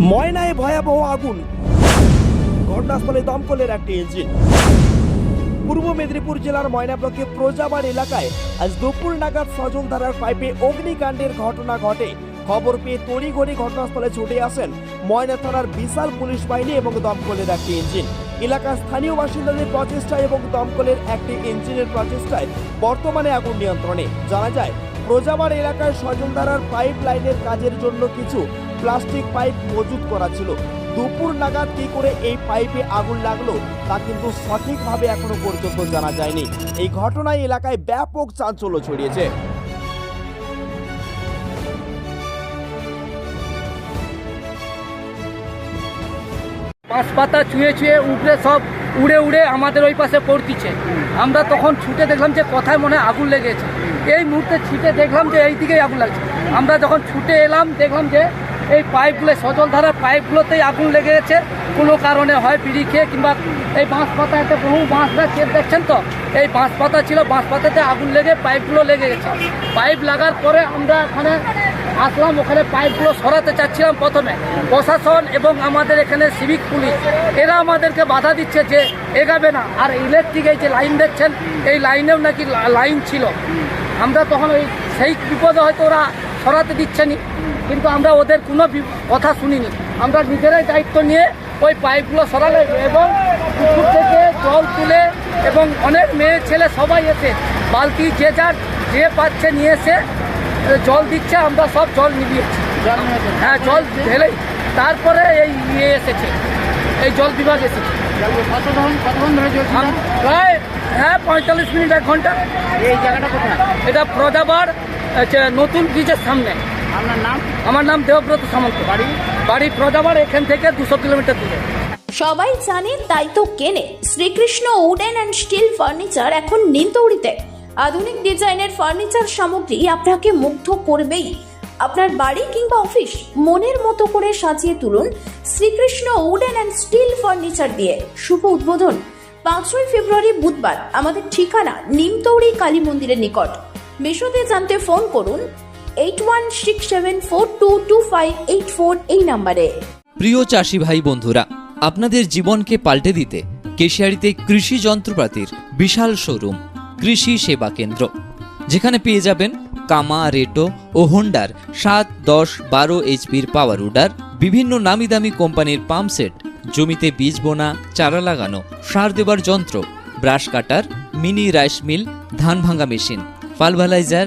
ময়নায় ভয়াবহ আগুন। ঘটনাস্থলে দমকলের একটি ইঞ্জিন। পূর্ব মেদিনীপুর জেলার ময়না ব্লকে প্রজাবার এলাকায় আজ দুপুর নাগাদ সজলধারার পাইপে অগ্নিকাণ্ডের ঘটনা ঘটে। খবর পেয়ে তড়িঘড়ি ঘটনাস্থলে ছুটে আসেন ময়না থানার বিশাল পুলিশ বাহিনী এবং দমকলের একটি ইঞ্জিন। এলাকার স্থানীয় বাসিন্দাদের প্রচেষ্টা এবং দমকলের একটি ইঞ্জিনের প্রচেষ্টায় বর্তমানে আগুন নিয়ন্ত্রণে। জানা যায় প্রজাবার এলাকায় সজলধারার পাইপ লাইনের কাজের জন্য কিছু প্লাস্টিক পাইপ মজুত করা ছিল। দুপুর নাগাদ কি করে এই পাইপে আগুন লাগল, তা কিন্তু সঠিকভাবে এখনও পর্যন্ত জানা যায়নি। এই ঘটনায় এলাকায় ব্যাপক চাঞ্চল্য ছড়িয়েছে। পাঁচ পাতা ছুঁয়ে ছুঁয়ে উপরে সব উড়ে উড়ে আমাদের ওই পাশে পড়তিছে। আমরা তখন ছুটে দেখলাম যে কোথায় মনে আগুন লেগেছে। এই মুহূর্তে ছুটে দেখলাম যে এই দিকেই আগুন লাগছে। আমরা যখন ছুটে এলাম, দেখলাম যে এই পাইপগুলো সজল ধারার পাইপগুলোতেই আগুন লেগে গেছে। কোনো কারণে হয় বিড়ি খেয়ে কিংবা এই বাঁশ পাতা একটা বহু বাঁশ গাছ দেখছেন তো? এই বাঁশ পাতা ছিল বাঁশ পাতাতে আগুন লেগে পাইপগুলো লেগে গেছে। পাইপ লাগার পরে আমরা এখানে আসলাম, ওখানে পাইপগুলো সরাতে চাচ্ছিলাম প্রথমে। প্রশাসন এবং আমাদের এখানে সিভিক পুলিশ, এরা আমাদেরকে বাধা দিচ্ছে যে এগাবে না। আর ইলেকট্রিক এই যে লাইন দেখছেন, এই লাইনেও নাকি লাইন ছিল। আমরা তখন ওই সেই বিপদে হয়তো ওরা সরাতে দিচ্ছে নি কিন্তু আমরা ওদের কোনো কথা শুনিনি। আমরা নিজেরাই দায়িত্ব নিয়ে ওই পাইপগুলো সরালে এবং পুকুর থেকে জল তুলে এবং অনেক মেয়ে ছেলে সবাই এসে বালতি যে যার যে পাচ্ছে নিয়ে এসে জল দিচ্ছে আমরা সব জল নিভিয়েছি। হ্যাঁ জল ঢেলেই। তারপরে এই ইয়ে এসেছে এই জল বিভাগ এসেছে। প্রায় হ্যাঁ পঁয়তাল্লিশ মিনিট এক ঘণ্টা। এই জায়গাটা কোথায়? এটা প্রজাবার নতুন ব্রিজের সামনে। আপনার নাম? আমার নাম দেবব্রত সামন্ত। বাড়ি? বাড়ি প্রজাবার এখান থেকে দুশো কিলোমিটার দূরে। সবাই জানে তাই তো কেনে। Srikrishna wooden and steel furniture এখন নিমতৌড়িতে আধুনিক ডিজাইনের ফার্নিচার সামগ্রী আপনাকে মুগ্ধ করবেই। আপনার বাড়ি কিংবা অফিস মনের মতো করে সাজিয়ে তুলুন Srikrishna wooden and steel furniture দিয়ে। শুভ উদ্বোধন। পাঁচই ফেব্রুয়ারি বুধবার আমাদের ঠিকানা নিমতৌড়ি কালী মন্দিরের নিকট। বিশদে জানতে ফোন করুন eight one six seven four two two five eight four এই নাম্বারে। প্রিয় চাষি ভাই বন্ধুরা, আপনাদের জীবনকে পাল্টে দিতে কেশিয়ারিতে কৃষি যন্ত্রপাতির বিশাল শোরুম, কৃষি সেবা কেন্দ্র। যেখানে পেয়ে যাবেন কামা, রেটো ও হোন্ডার সাত, দশ, বারো এইচপির পাওয়ার উডার বিভিন্ন নামি দামি কোম্পানির পাম্প সেট, জমিতে বীজ বোনা, চারা লাগানো, সার দেবার যন্ত্র, brush cutter, mini rice mill, ধান ভাঙা মেশিন পালভালাইজার